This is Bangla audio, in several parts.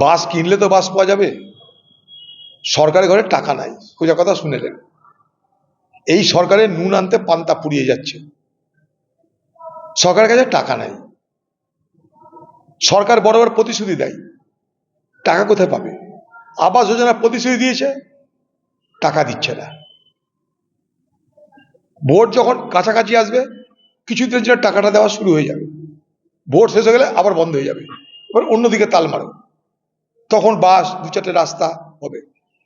বাস কিনলে তো বাস পাওয়া যাবে। সরকারের ঘরে টাকা নাই। সোজা কথা শুনেলেন এই সরকারের নুন আনতে পান্তা পুড়িয়ে যাচ্ছে। সরকারের কাছে টাকা নাই। সরকার বড় বড় প্রতিশ্রুতি দেয়। টাকা কোথায় পাবে? আবাস যোজনা প্রতিশ্রুতি দিয়েছে। টাকা দিচ্ছে না। ভোট যখন কাছাকাছি আসবে, কিছুদিনের জন্য টাকাটা দেওয়া শুরু হয়ে যাবে। ভোট শেষ হয়ে গেলে আবার বন্ধ হয়ে যাবে। এবার অন্যদিকে তাল মারো। তখন বাস দু চারটে রাস্তা হবে।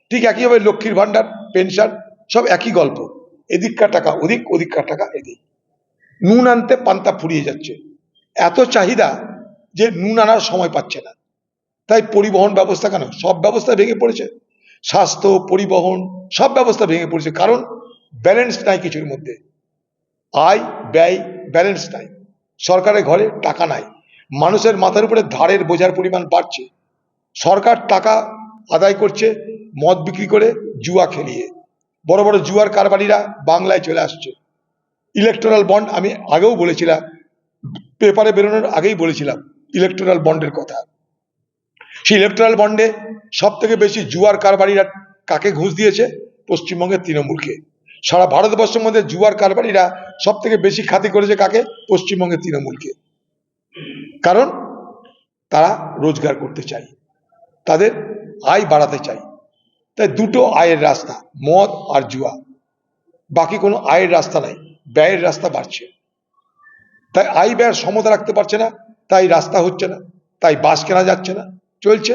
ঠিক একইভাবে লক্ষ্মীর ভাণ্ডার, পেনশন, সব একই গল্প। এদিককার টাকা ওদিক, ওদিককার টাকা এদিক। নুন আনতে পান্তা ফুরিয়ে যাচ্ছে। এত চাহিদা যে নুন আনার সময় পাচ্ছে না। তাই পরিবহন ব্যবস্থা কেন? সব ব্যবস্থা ভেঙে পড়েছে। স্বাস্থ্য, পরিবহন, সব ব্যবস্থা ভেঙে পড়েছে। কারণ ব্যালেন্স নাই কিছুর মধ্যে। আয়, ব্যয়, ব্যালেন্স নাই। সরকারের ঘরে টাকা নাই। মানুষের মাথার উপরে ধারের বোঝার পরিমাণ বাড়ছে। সরকার টাকা আদায় করছে, মদ বিক্রি করে, জুয়া খেলিয়ে। বড় বড় জুয়ার কারবারিরা বাংলায় চলে আসছে। ইলেকট্রাল বন্ড, আমি আগেও বলেছিলাম, পেপারে বেরোনোর আগেই বলেছিলাম, ইলেকট্রাল বন্ডের কথা। সেই ইলেকট্রাল বন্ডে সব থেকে বেশি জুয়ার কারবারিরা কাকে ঘুষ দিয়েছে? পশ্চিমবঙ্গের তৃণমূলকে। সারা ভারতবর্ষের মধ্যে জুয়ার কারবারিরা সব থেকে বেশি খাতি করেছে কাকে? পশ্চিমবঙ্গের তৃণমূলকে। কারণ তারা রোজগার করতে চায়, তাদের আয় বাড়াতে চায়। তাই দুটো আয়ের রাস্তা, মদ আর জুয়া। বাকি কোনো আয়ের রাস্তা নাই, ব্যয়ের রাস্তা বাড়ছে। তাই আয় ব্যয়ের সমতা রাখতে পারছে না, তাই রাস্তা হচ্ছে না, তাই বাস কেনা যাচ্ছে না। চলছে?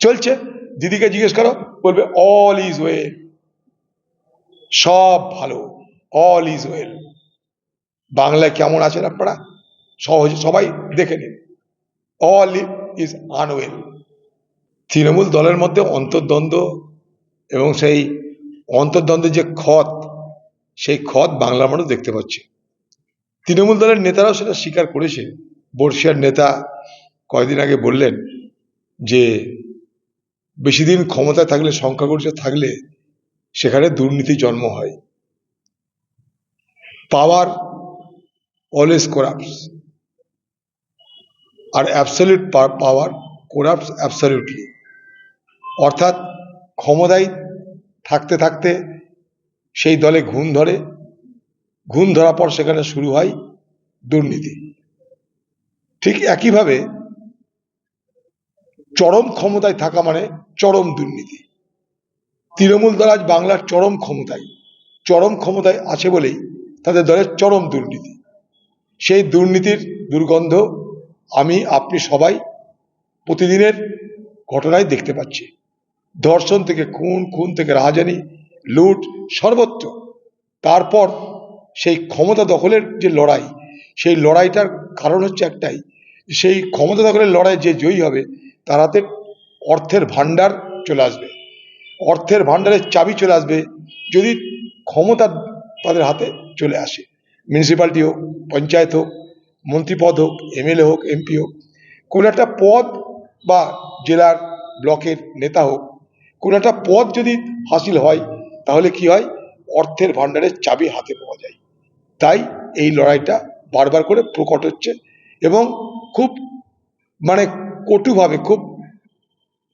চলছে? দিদিকে জিজ্ঞেস করো, বলবে অল ইজ ওয়েল সব ভালো অল ইজ ওয়েল বাংলায় কেমন আছেন আপনারা? সহজে সবাই দেখে নিন। অল ইজ আনওয়েল তৃণমূল দলের মধ্যে অন্তর্দ্বন্দ্ব এবং সেই অন্তর্দ্বন্দ্বের যে ক্ষত, সেই ক্ষত বাংলার মানুষ দেখতে পাচ্ছে। তৃণমূল দলের নেতারাও সেটা স্বীকার করেছে বর্ষিয়ার নেতা কয়েকদিন আগে বললেন যে, বেশি দিন ক্ষমতায় থাকলে, সংখ্যাগরিষ্ঠ থাকলে সেখানে দুর্নীতি জন্ম হয়। পাওয়ার অলওয়েজ করাপস আর অ্যাবসলিউট পাওয়ার করাপস অ্যাবসলিউটলি অর্থাৎ ক্ষমতায় থাকতে থাকতে সেই দলে ঘুণ ধরে ঘুণ ধরার পর সেখানে শুরু হয় দুর্নীতি। ঠিক একইভাবে চরম ক্ষমতায় থাকা মানে চরম দুর্নীতি। তৃণমূল দল আজ বাংলার চরম ক্ষমতায় চরম ক্ষমতায় আছে বলেই তাদের দলের চরম দুর্নীতি। সেই দুর্নীতির দুর্গন্ধ আমি, আপনি সবাই প্রতিদিনের ঘটনায় দেখতে পাচ্ছি। ধর্ষণ থেকে খুন খুন থেকে রাহাজানি, লুট সর্বত্র। তারপর সেই ক্ষমতা দখলের যে লড়াই, সেই লড়াইটার কারণ হচ্ছে একটাই, সেই ক্ষমতা দখলের লড়াই যে জয়ী হবে, তার হাতে অর্থের ভাণ্ডার চলে আসবে। অর্থের ভাণ্ডারের চাবি চলে আসবে যদি ক্ষমতা তাদের হাতে চলে আসে। মিউনিসিপ্যালিটি হোক পঞ্চায়েত হোক মন্ত্রীপদ হোক এমএলএ হোক এমপি হোক, কোনো একটা পদ বা জেলার ব্লকের নেতা হোক, কোনো একটা পদ যদি হাসিল হয়, তাহলে কি হয়? অর্থের ভাণ্ডারের চাবি হাতে পাওয়া যায়। তাই এই লড়াইটা বারবার করে প্রকট হচ্ছে এবং খুব মানে কটুভাবে, খুব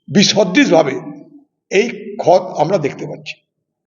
বিসদৃশভাবে এই ক্ষত আমরা দেখতে পাচ্ছি।